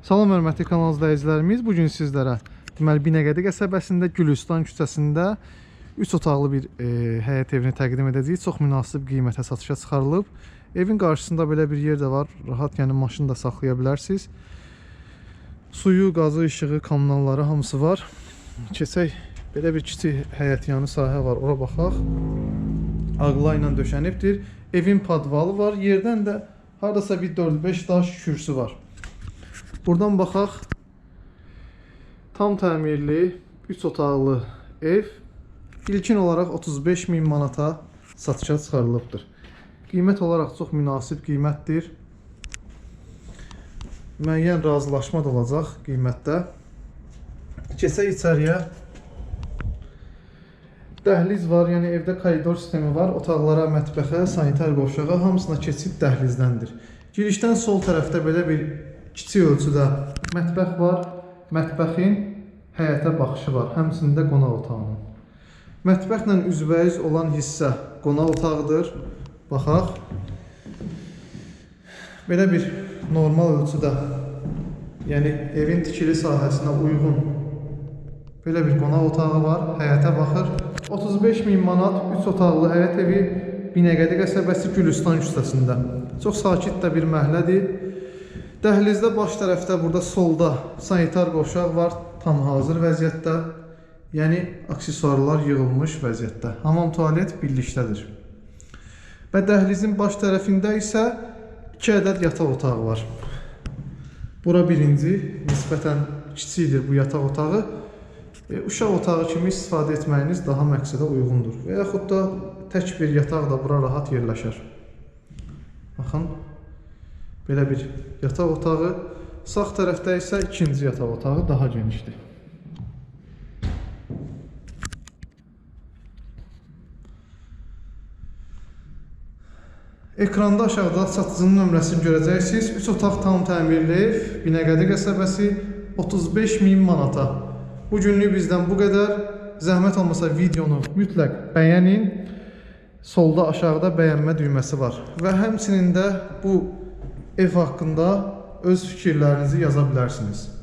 Salam hörmətli kanal izləyicilərimiz. Bu gün sizlərə deməli Binəqədi qəsəbəsində Gülüstan küçəsində 3 otaqlı bir e, həyət evini təqdim edəcəyik. Çox münasib qiymətə satışa çıxarılıb. Evin qarşısında belə bir yer də var. Rahat yəni maşını da saxlaya bilərsiniz. Suyu, qazı, işığı, kommunalları hamısı var. Keçək belə bir kiçik həyətyanı sahə var. Ora baxaq. Ağla ilə döşənibdir. Evin padvalı var. Yerdən də hardasa bir 4-5 daş kürsü var. Buradan baxaq. Tam təmirli 3 otaqlı ev ilkin olaraq 35 min manata satışa çıxarılıbdır. Qiymət olaraq çox münasib qiymətdir. Müəyyən razılaşma da olacaq qiymətdə. Keçək içəriyə. Dəhliz var, yəni evdə koridor sistemi var. Otaqlara, mətbəxə, sanitar qovşağa hamısına keçid dəhlizdəndir. Girişdən sol tərəfdə belə bir kiçik ölçüdə mətbəx var. Mətbəxin həyətə baxışı var, həmçinin də qonaq otağının. Mətbəxlə üzbəyiz olan hissə qonaq otağıdır. Baxaq. Belə bir normal ölçüdə, yəni evin tikili sahəsinə uyğun belə bir qonaq otağı var. Həyətə baxır. 35 min manat 3 otaqlı həyət evi Binəqədi qəsəbəsi Gülüstan küçəsində. Çox sakit də bir məhəllədir. Dəhlizdə baş tərəfdə burada solda sanitar qovşaq var, tam hazır vəziyyətdə. Yəni aksesuarlar yığılmış vəziyyətdə. Hamam tualet birlikdədir. Və dəhlizin baş tərəfində isə 2 ədəd yataq otağı var. Bura birinci, nisbətən kiçikdir bu yataq otağı. E, uşaq otağı kimi istifadə etməyiniz daha məqsədə uyğundur. Və yaxud da tək bir yataq da bura rahat yerləşər. Baxın, belə bir yataq otağı. Sağ tərəfdə isə ikinci yataq otağı daha genişdir. Ekranda aşağıda satıcının nömrəsini görəcəksiniz. 3 otaq tam təmirli ev, Binəqədi qəsəbəsi 35 min manata. Bu günlük bizdən bu qədər. Zəhmət olmasa videonu mütləq bəyənin. Solda aşağıda bəyənmə düyməsi var. Və həmçinin də bu ev hakkında öz fikirlerinizi yazabilirsiniz.